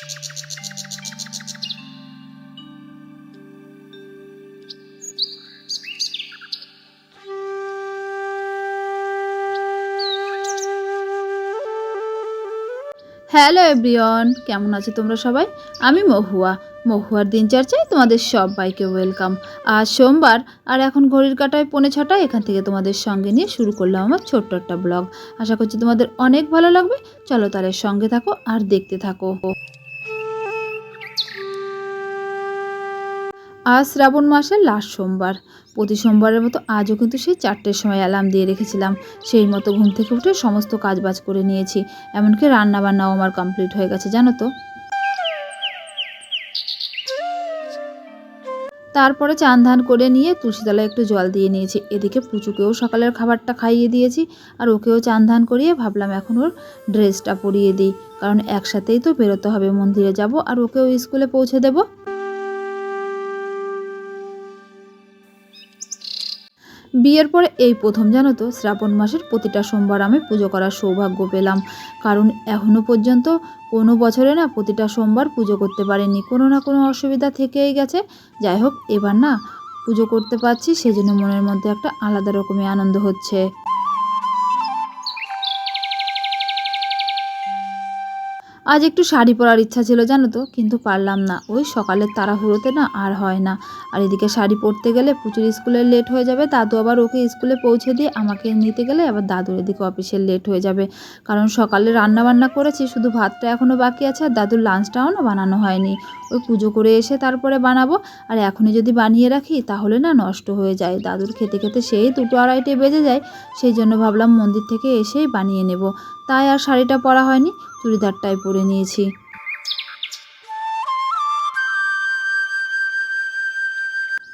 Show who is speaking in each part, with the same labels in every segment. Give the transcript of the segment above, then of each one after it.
Speaker 1: Hello everyone, কেমন আছো তোমরা সবাই? আমি মহুয়া। মহুয়ার দিনচর্চায় তোমাদের সবাইকে ওয়েলকাম। আজ সোমবার, আর এখন ঘড়ির কাটায় পৌনে ছটায় এখান থেকে তোমাদের সঙ্গে নিয়ে শুরু করলাম আমার ছোট্ট একটা ব্লগ। আশা করছি তোমাদের অনেক ভালো লাগবে। চলো তাহলে সঙ্গে থাকো আর দেখতে থাকো। আজ শ্রাবণ মাসের লাস্ট সোমবার। প্রতি সোমবারের মতো আজও কিন্তু সেই চারটের সময় অ্যালার্ম দিয়ে রেখেছিলাম। সেই মতো ঘুম থেকে উঠে সমস্ত কাজবাজ করে নিয়েছি। এমনকি রান্না বান্নাও আমার কমপ্লিট হয়ে গেছে, জানো তো। তারপরে চান ধান করে নিয়ে তুলসীতলায় একটু জল দিয়ে নিয়েছি। এদিকে পুচুকেও সকালের খাবারটা খাইয়ে দিয়েছি আর ওকেও চান ধান করিয়ে ভাবলাম এখন ওর ড্রেসটা পরিয়ে দিই। কারণ একসাথেই তো বেরোতে হবে, মন্দিরে যাব আর ওকেও স্কুলে পৌঁছে দেবো। বিয়ের পরে এই প্রথম জানো তো শ্রাবণ মাসের প্রতিটা সোমবার আমি পুজো করার সৌভাগ্য পেলাম। কারণ এখনও পর্যন্ত কোনো বছরে না প্রতিটা সোমবার পুজো করতে পারেনি। কোনো না কোনো অসুবিধা থেকেই গেছে। যাই হোক, এবার না পুজো করতে পারছি, সেজন্য মনের মধ্যে একটা আলাদা রকমের আনন্দ হচ্ছে। আজ একটু শাড়ি পরার ইচ্ছা ছিল জানো তো, কিন্তু পারলাম না। ওই সকালের তাড়াহুড়োতে না আর হয় না। আর এদিকে শাড়ি পরতে গেলে প্রচুর স্কুলে লেট হয়ে যাবে, দাদু আবার ওকে স্কুলে পৌঁছে দিয়ে আমাকে নিতে গেলে আবার দাদুর এদিকে অফিসে লেট হয়ে যাবে। কারণ সকালে রান্না বান্না করেছি, শুধু ভাতটা এখনও বাকি আছে আর দাদুর লাঞ্চটাও না বানানো হয়নি। ওই পুজো করে এসে তারপরে বানাবো। আর এখনই যদি বানিয়ে রাখি, তাহলে না নষ্ট হয়ে যায়। দাদুর খেতে খেতে সেই দুটো আড়াইটে বেজে যায়। সেই জন্য ভাবলাম মন্দির থেকে এসেই বানিয়ে নেব। তাই আর শাড়িটা পরা হয়নি। চুড়িদারটাই পরে নিয়েছি।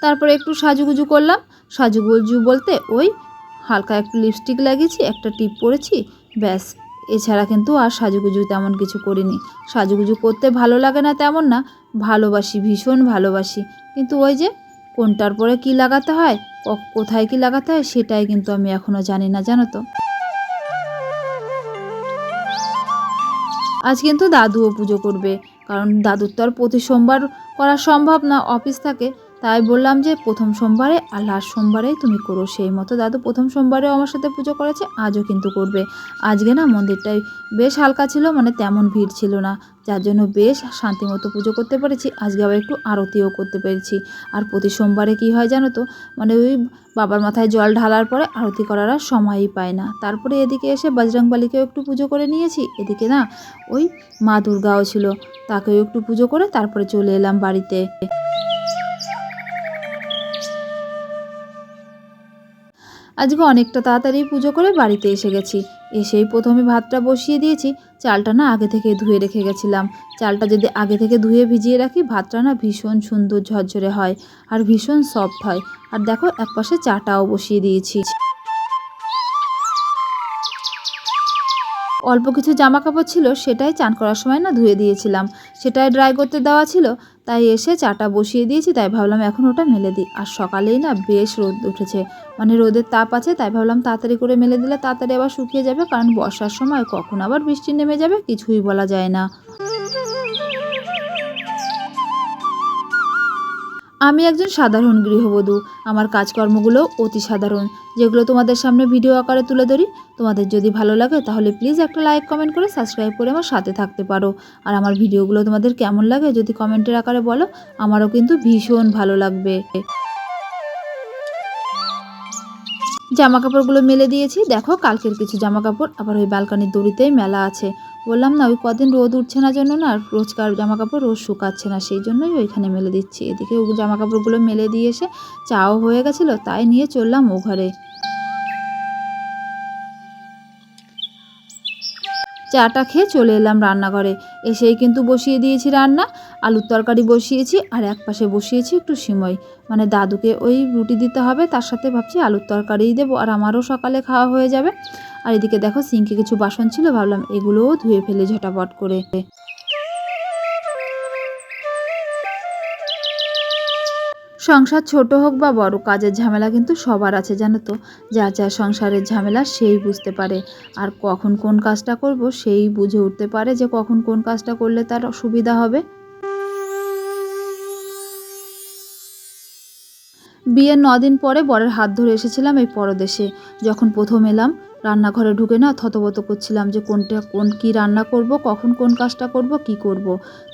Speaker 1: তারপরে একটু সাজুগুজু করলাম। সাজুগুজু বলতে ওই হালকা একটু লিপস্টিক লাগিয়েছি, একটা টিপ পরেছি, ব্যাস। এছাড়া কিন্তু আর সাজুগুজু তেমন কিছু করিনি। সাজুগুজু করতে ভালো লাগে না তেমন না, ভালোবাসি, ভীষণ ভালোবাসি। কিন্তু ওই যে কোনটার পরে কি লাগাতে হয় কোথায় কি লাগাতে হয় সেটাই কিন্তু আমি এখনও জানি না, জানো তো? আজ কিন্তু দাদুও পুজো করবে। কারণ দাদুর তো আর প্রতি সোমবার করা সম্ভব না, অফিস থাকে। তাই বললাম যে, প্রথম সোমবারে আর লাস্ট সোমবারে তুমি করো। সেই মতো দাদু প্রথম সোমবারেও আমার সাথে পুজো করেছে, আজও কিন্তু করবে। আজকে না মন্দিরটাই বেশ হালকা ছিল মানে তেমন ভিড় ছিল না। যার জন্য বেশ শান্তিমতো পুজো করতে পেরেছি। আজকে আবার একটু আরতিও করতে পেরেছি। আর প্রতি সোমবারে কি হয় জানো তো? মানে ওই বাবার মাথায় জল ঢালার পরে আরতি করার আর সময়ই পায় না। তারপরে এদিকে এসে বজরংবালিকেও একটু পুজো করে নিয়েছি। এদিকে না ওই মা দুর্গাও ছিল। তাকেও একটু পুজো করে তারপরে চলে এলাম বাড়িতে। আজকে অনেকটা তাড়াতাড়ি পুজো করে বাড়িতে এসে গেছি। এসেই প্রথমে ভাতটা বসিয়ে দিয়েছি, চালটা না আগে থেকে ধুয়ে রেখে গেছিলাম। চালটা যদি আগে থেকে ধুয়ে ভিজিয়ে রাখি, ভাতটা না ভীষণ সুন্দর ঝরঝরে হয় আর ভীষণ সফট হয়। আর দেখো, একপাশে চাটাও বসিয়ে দিয়েছি। অল্প কিছু জামা কাপড় ছিল সেটাই চান করার সময় না ধুয়ে দিয়েছিলাম। সেটাই ড্রাই করতে দেওয়া ছিল, তাই এসে চাটা বসিয়ে দিয়েছি, তাই ভাবলাম এখন ওটা মেলে দিই। আর সকালেই না বেশ রোদ উঠেছে মানে রোদের তাপ আছে, তাই ভাবলাম তাড়াতাড়ি করে মেলে দিলে তাড়াতাড়ি আবার শুকিয়ে যাবে, কারণ বর্ষার সময় কখন আবার বৃষ্টি নেমে যাবে কিছুই বলা যায় না। আমি একজন সাধারণ গৃহবধূ। আমার কাজকর্মগুলো অতি সাধারণ। যেগুলো তোমাদের সামনে ভিডিও আকারে তুলে ধরি, তোমাদের যদি ভালো লাগে তাহলে প্লিজ একটা লাইক কমেন্ট করে সাবস্ক্রাইব করে আমার সাথে থাকতে পারো। আর আমার ভিডিওগুলো তোমাদের কেমন লাগে যদি কমেন্টের আকারে বলো, আমারও কিন্তু ভীষণ ভালো লাগবে। জামা কাপড়গুলো মেলে দিয়েছি। দেখো, কালকের কিছু জামা কাপড় আবার ওই ব্যালকানির দড়িতেই মেলা আছে। বললাম, না, ওই কদিন রোদ উঠছে না জন্য না রোজকার জামা কাপড় রোজ শুকাচ্ছে না, সেই জন্যই ওইখানে মেলে দিচ্ছি। এদিকে জামা কাপড়গুলো মেলে দিয়ে এসে চাও হয়ে গেছিল, তাই নিয়ে চললাম ও ঘরে। চাটা খেয়ে চলে এলাম রান্নাঘরে। এসেই কিন্তু বসিয়ে দিয়েছি রান্না আলুর তরকারি বসিয়েছি আর এক পাশে বসিয়েছি একটু সিমই। মানে দাদুকে ওই রুটি দিতে হবে, তার সাথে ভাবছি আলুর তরকারিই দেবো আর আমারও সকালে খাওয়া হয়ে যাবে। আর এদিকে দেখো, সিঙ্কে কিছু বাসন ছিল, ভাবলাম এগুলোও ধুয়ে ফেলে ঝটাপট করে। সংসার ছোট হোক বা বড়, কাজের ঝামেলা কিন্তু সবার আছে, জানো তো? যা যা সংসারের ঝামেলা সেই বুঝতে পারে। আর কখন কোন কাজটা করব সেই বুঝে উঠতে পারে যে কখন কোন কাজটা করলে তার সুবিধা হবে। বিয়ের দিন পরে বরের হাত ধরে এসেছিলাম এই পরদেশে। যখন প্রথম এলাম, রান্নাঘরে ঢুকে না থতবত করছিলাম যে কোনটা, কোন কি রান্না করব, কখন কোন কাজটা করব, কি করব।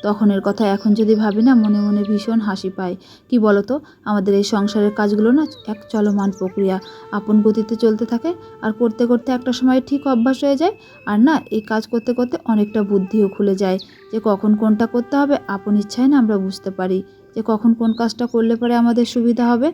Speaker 1: তখনের কথা এখন যদি ভাবি না, মনে মনে ভীষণ হাসি পায় কি বলতো, আমাদের এই সংসারের কাজগুলো না এক চলমান প্রক্রিয়া। আপন গতিতে চলতে থাকে, আর করতে করতে একটা সময় ঠিক অভ্যাস হয়ে যায়, আর না, এই কাজ করতে করতে অনেকটা বুদ্ধিও খুলে যায়। যে কখন কোনটা করতে হবে, আপন ইচ্ছায় না আমরা বুঝতে পারি। যে কখন কোন কাজটা করলে পরে আমাদের সুবিধা হবে।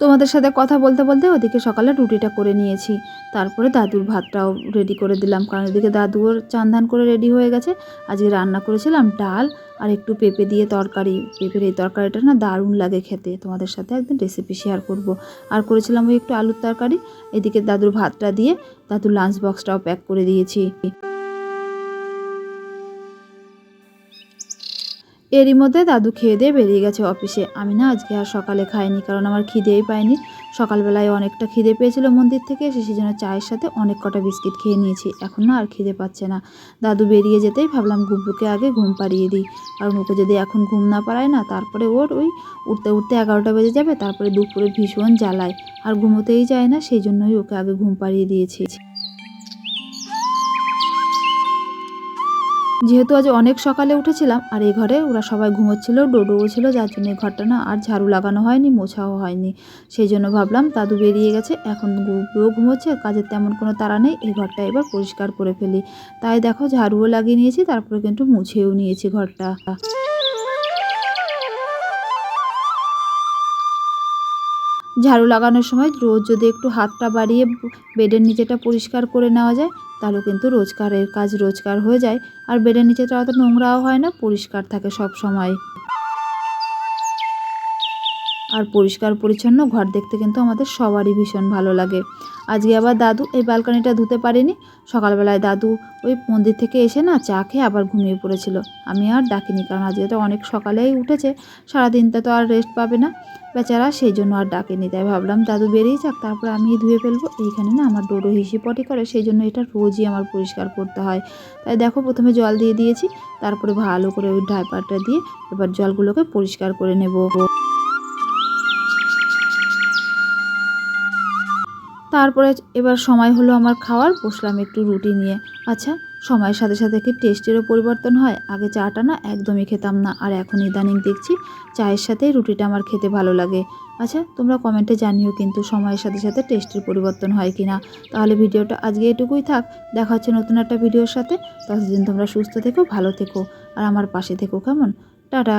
Speaker 1: তোমাদের সাথে কথা বলতে বলতে ওদিকে সকালে রুটিটা করে নিয়েছি। তারপরে দাদুর ভাতটাও রেডি করে দিলাম, কারণ এদিকে দাদুর চান ধান করে রেডি হয়ে গেছে। আজকে রান্না করেছিলাম ডাল আর একটু পেঁপে দিয়ে তরকারি। পেঁপের এই তরকারিটা না দারুণ লাগে খেতে। তোমাদের সাথে একদিন রেসিপি শেয়ার করব। আর করেছিলাম ওই একটু আলুর তরকারি। এদিকে দাদুর ভাতটা দিয়ে দাদুর লাঞ্চ বক্সটাও প্যাক করে দিয়েছি। এরই মধ্যে দাদু খেয়ে দিয়ে বেরিয়ে গেছে অফিসে। আমি না আজকে আর সকালে খাইনি কারণ আমার খিদেই পাইনি সকালবেলায় অনেকটা খিদে পেয়েছিল মন্দির থেকে এসে সেই জন্য চায়ের সাথে অনেক কটা বিস্কিট খেয়ে নিয়েছি। এখন না আর খিদে পাচ্ছে না। দাদু বেরিয়ে যেতেই ভাবলাম গুব্বুকে আগে ঘুম পাড়িয়ে দিই। কারণ ওকে যদি এখন ঘুম না পাড়ায় না, তারপরে ওর ওই উঠতে উঠতে এগারোটা বেজে যাবে, তারপরে দুপুরে ভীষণ জ্বালায়। আর ঘুমোতেই যায় না, সেই জন্যই ওকে আগে ঘুম পাড়িয়ে দিয়েছি। যেহেতু আজ অনেক সকালে উঠেছিলাম, আর এই ঘরে ওরা সবাই ঘুমোচ্ছিল, ডোডোও ছিল, যার জন্য এই ঘরটা না আর ঝাড়ু লাগানো হয়নি, মোছাও হয়নি। সেই জন্য ভাবলাম, দাদু বেরিয়ে গেছে, এখন গুপুও ঘুমোচ্ছে, কাজের তেমন কোনো তারা নেই, এই ঘরটা এবার পরিষ্কার করে ফেলি। তাই দেখো, ঝাড়ুও লাগিয়ে নিয়েছি, তারপরে কিন্তু মুছেও নিয়েছি ঘরটা। ঝাড়ু লাগানোর সময় রোজ যদি একটু হাতটা বাড়িয়ে বেডের নিচেটা পরিষ্কার করে নেওয়া যায় তাহলে কিন্তু রোজকারের কাজ রোজকার হয়ে যায়। আর বেডের নিচেটা অত নোংরাও হয় না, পরিষ্কার থাকে সব সময়। পরিষ্কার পরিচ্ছন্ন ঘর দেখতে কিন্তু আমাদের সবারই ভীষণ ভালো লাগে। আজকে আবার দাদু এই ব্যালকনিটা ধুতে পারেনি। সকালবেলায় দাদু ওই মন্দির থেকে এসে না চা খেয়ে আবার ঘুমিয়ে পড়েছিল। আমি আর ডাকিনি কারণ আজকে তো অনেক সকালেই উঠেছে, সারাদিনটা তো আর রেস্ট পাবে না। বেচারা সেই জন্য আর ডাকেনি। তাই ভাবলাম দাদু বেরিয়ে যাক, তারপর আমি ধুয়ে ফেলব। এইখানে না আমার ডোডো হিসি পটি করে, সেই জন্য এটা রোজই আমার পরিষ্কার করতে হয়। তাই দেখো প্রথমে জল দিয়ে দিয়েছি, তারপরে ভালো করে ওই ডাইপারটা দিয়ে এবার জলগুলোকে পরিষ্কার করে নেব। তারপরে এবার সময় হলো আমার খাওয়ার, বসলাম একটু রুটি নিয়ে। আচ্ছা সময়ের সাথে সাথে কি টেস্টেরও পরিবর্তন হয়? আগে চাটা না একদমই খেতাম না, আর এখন ইদানিং দেখছি চায়ের সাথে রুটিটা আমার খেতে ভালো লাগে। আচ্ছা তোমরা কমেন্টে জানিও কিন্তু সময়ের সাথে সাথে টেস্টের পরিবর্তন হয় কি না তাহলে ভিডিওটা আজকে এটুকুই থাক। দেখা হচ্ছে নতুন একটা ভিডিওর সাথে। ততদিন তোমরা সুস্থ থেকো, ভালো থেকো, আর আমার পাশে থেকো কেমন? টাটা!